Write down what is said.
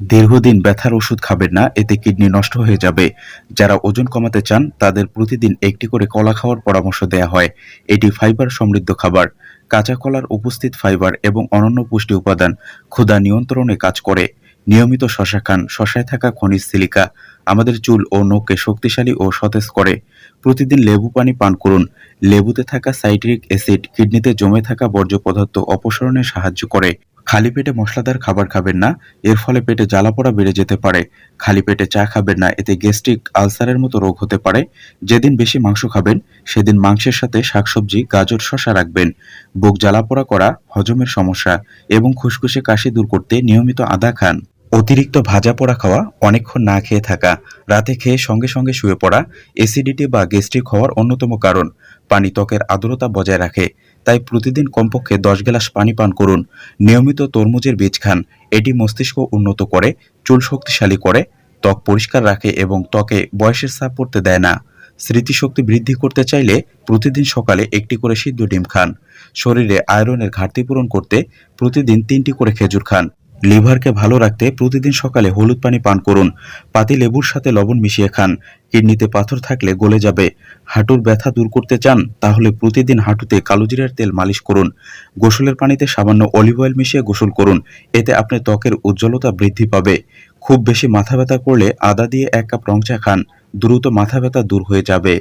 দীর্ঘদিন ব্যথার ওষুধ খাবেন না, এতে কিডনি নষ্ট হয়ে যাবে। যারা ওজন কমাতে চান, তাদের প্রতিদিন একটি করে কলা খাওয়ার পরামর্শ দেয়া হয়। এটি ফাইবার সমৃদ্ধ খাবার। কাঁচা কলার উপস্থিত ফাইবার এবং অনন্য পুষ্টি উপাদান ক্ষুধা নিয়ন্ত্রণে কাজ করে। নিয়মিত শশা খান। শশায় থাকা খনিজ সিলিকা আমাদের চুল ও নখকে শক্তিশালী ও সতেজ করে। প্রতিদিন লেবু পানি পান করুন। লেবুতে থাকা সাইট্রিক অ্যাসিড কিডনিতে জমে থাকা বর্জ্য পদার্থ অপসারণে সাহায্য করে। খালি পেটে মশলাদার খাবার খাবেন না, এর ফলে পেটে জ্বালাপোড়া বেড়ে যেতে পারে। খালি পেটে চা খাবেন না, এতে গ্যাস্ট্রিক আলসারের মতো রোগ হতে পারে। যেদিন বেশি মাংস খাবেন, সেদিন মাংসের সাথে শাকসবজি, গাজর শশা রাখবেন। বুক জ্বালাপোড়া করা হজমের সমস্যা এবং খুশখুশে কাশি দূর করতে নিয়মিত আদা খান। অতিরিক্ত ভাজা পোড়া খাওয়া, অনেকক্ষণ না খেয়ে থাকা, রাতে খেয়ে সঙ্গে সঙ্গে শুয়ে পড়া অ্যাসিডিটি বা গ্যাস্ট্রিক হওয়ার অন্যতম কারণ। পানি ত্বকের আর্দ্রতা বজায় রাখে, তাই প্রতিদিন কমপক্ষে দশ গ্লাস পানি পান করুন। নিয়মিত তরমুজের বীজ খান, এটি মস্তিষ্ক উন্নত করে, চুল শক্তিশালী করে, ত্বক পরিষ্কার রাখে এবং ত্বকে বয়সের ছাপ পড়তে দেয় না। স্মৃতিশক্তি বৃদ্ধি করতে চাইলে প্রতিদিন সকালে একটি করে সিদ্ধ ডিম খান। শরীরে আয়রনের ঘাটতি পূরণ করতে প্রতিদিন তিনটি করে খেজুর খান। লিভারকে ভালো রাখতে প্রতিদিন সকালে হলুদ পানি পান করুন। পাতি লেবুর সাথে লবণ মিশিয়ে খান। কিডনিতে পাথর থাকলে গলে যাবে। হাঁটুর ব্যথা দূর করতে চান, তাহলে প্রতিদিন হাঁটুতে কালোজিরার তেল মালিশ করুন। গোসলের পানিতে সামান্য অলিভ অয়েল মিশিয়ে গোসল করুন। এতে আপনার ত্বকের উজ্জ্বলতা বৃদ্ধি পাবে। খুব বেশি মাথা ব্যথা করলে আদা দিয়ে এক কাপ রং চা খান। দ্রুত মাথা ব্যথা দূর হয়ে যাবে।